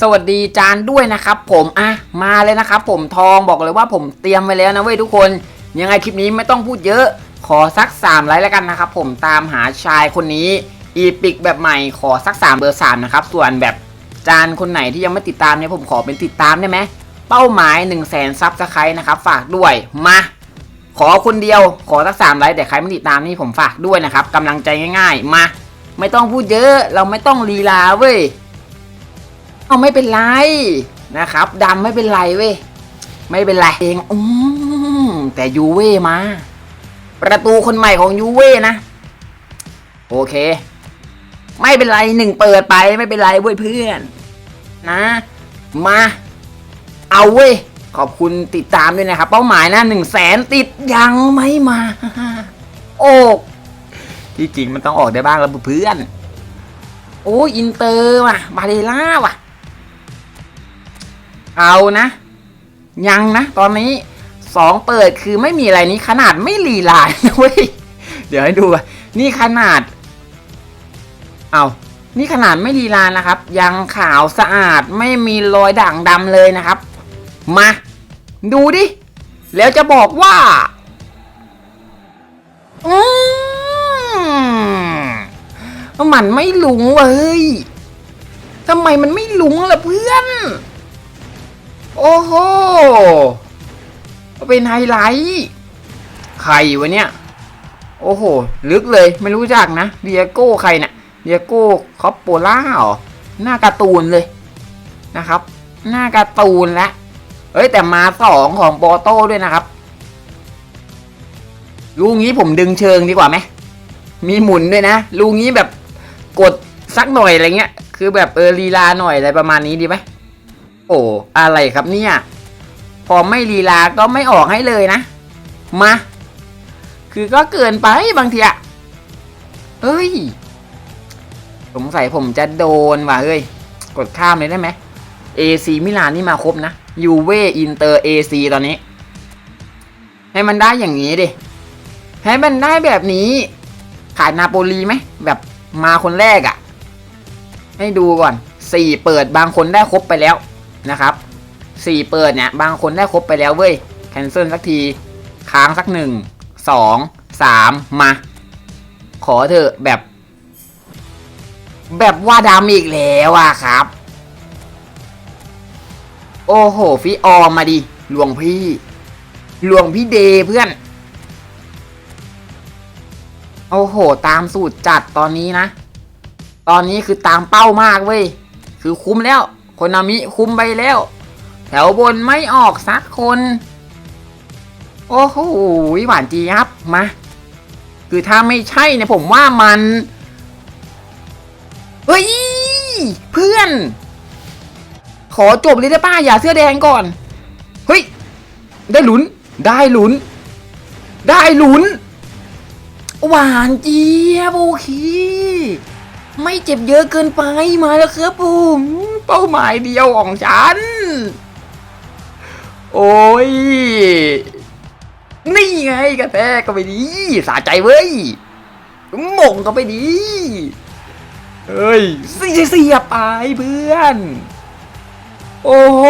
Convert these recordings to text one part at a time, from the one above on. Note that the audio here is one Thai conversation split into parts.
สวัสดีจานด้วยนะครับ ผมอะมาเลยนะครับผมทองบอกเลยว่าผมเตรียมไว้แล้วนะเว้ยทุกคน ยังไงคลิปนี้ไม่ต้องพูดเยอะ ขอสัก3ไลค์แล้วกันนะครับผมตามหาชายคนนี้อีปิกแบบใหม่ขอสัก3เบอร์3นะครับส่วนแบบจานคนไหนที่ยังไม่ติดตามเนี่ยผมขอเป็นติดตามได้ไหมเป้าหมาย 1 0 0 0 0แสนซับสไครต์นะครับฝากด้วยมาขอคนเดียวขอสักสามไลค์แต่ใครไม่ติดตามนี่ผมฝากด้วยนะครับกำลังใจง่าย ๆ มา ไม่ต้องพูดเยอะเราไม่ต้องลีลาเว้ย เอาไม่เป็นไรนะครับดำไม่เป็นไรเว้ยไม่เป็นไรเองอืมแต่ยูเว่มา ประตูคนใหม่ของยูเว่นะ โอเค ไม่เป็นไรหนึ่งเปิดไปไม่เป็นไรเว้ยเพื่อน นะ มา เอาเว้ยขอบคุณติดตามด้วยนะครับ เป้าหมายนะหนึ่งแสนติดยังไม่มา โอ้ที่จริงมันต้องออกได้บ้างแล้วเพื่อน โอ้อินเตอร์ว่ะบาเดล่าว่ะ เอานะ ยังนะ ตอนนี้สองเปิดคือไม่มีอะไรนี้ขนาดไม่ลีลานะเว้ยเดี๋ยวให้ดูนี่ขนาด เอานี่ขนาดไม่ลีลานะครับ ยังขาวสะอาดไม่มีรอยด่างดำเลยนะครับ มา ดูดิ แล้วจะบอกว่าอืมมันไม่หลุงเว้ยทำไมมันไม่หลุงล่ะเพื่อน โอ้โห เป็นไฮไลท์ใครวะเนี่ย โอ้โห ลึกเลยไม่รู้จักนะเดียโก้ใครเนะ่ยเดียโก้คอปโปล่าเหรอหน้าการ์ตูนเลยนะครับ หน้าการ์ตูนแล้วเอ้ยแต่มาสองของโปโต้ด้วยนะครับลูกนี้ผมดึงเชิงดีกว่าไหมมีหมุนด้วยนะลูกนี้แบบกดสักหน่อยอะไรเงี้ย คือแบบเออลีลาหน่อยอะไรประมาณนี้ดีไหม โอ้อะไรครับเนี่ย พอไม่ลีลาก็ไม่ออกให้เลยนะ มา คือก็เกินไปบางทีอะเอ้ย สงสัยผมจะโดนว่ะเฮ้ย กดข้ามเลยได้ไหม AC มิลานนี่มาครบนะยูเวอินเตอร์ AC ตอนนี้ ให้มันได้อย่างนี้ดิ ให้มันได้แบบนี้ ขายนาโปลีไหม แบบมาคนแรกอะ่ะ ให้ดูก่อนสี่เปิดบางคนได้ครบไปแล้ว นะครับสี่เปิดเนี่ยบางคนได้ครบไปแล้วเว้ยแคนเซิลสักทีค้างสักหนึ่งสองสามมา ขอเถอะแบบ แบบว่าดำอีกแล้วอะครับ โอ้โหฟิออมาดิหลวงพี่หลวงพี่เดย์เพื่อน โอ้โห ตามสูตรจัดตอนนี้นะ ตอนนี้คือตามเป้ามากเว้ย คือคุ้มแล้ว คนนามิคุมไปแล้ว แถวบนไม่ออกสักคน โอ้โหหวานจีครับมา คือถ้าไม่ใช่เนี่ยผมว่ามันเฮ้ย เพื่อน ขอจบเลยได้ป้าอย่าเสื้อแดงก่อน เฮ้ย ได้หลุน ได้หลุน ได้หลุน หวานเจี๊ยบโอเค ไม่เจ็บเยอะเกินไปมาแล้วครับผมเป้าหมายเดียวของฉัน โอ้ย นี่ไงกระแทกก็ไปดี สาใจเว้ยหม่งก็ไปดี เฮ้ยเสียเสียไปเพื่อน โอ้โห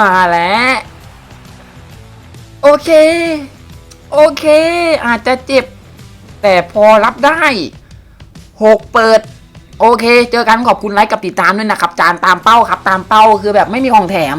มาแล้ว โอเค โอเค อาจจะเจ็บ แต่พอรับได้หกเปิด โอเค เจอกันขอบคุณไลค์กับติดตามด้วยนะครับ จานตามเป้าครับ ตามเป้าคือแบบไม่มีของแถม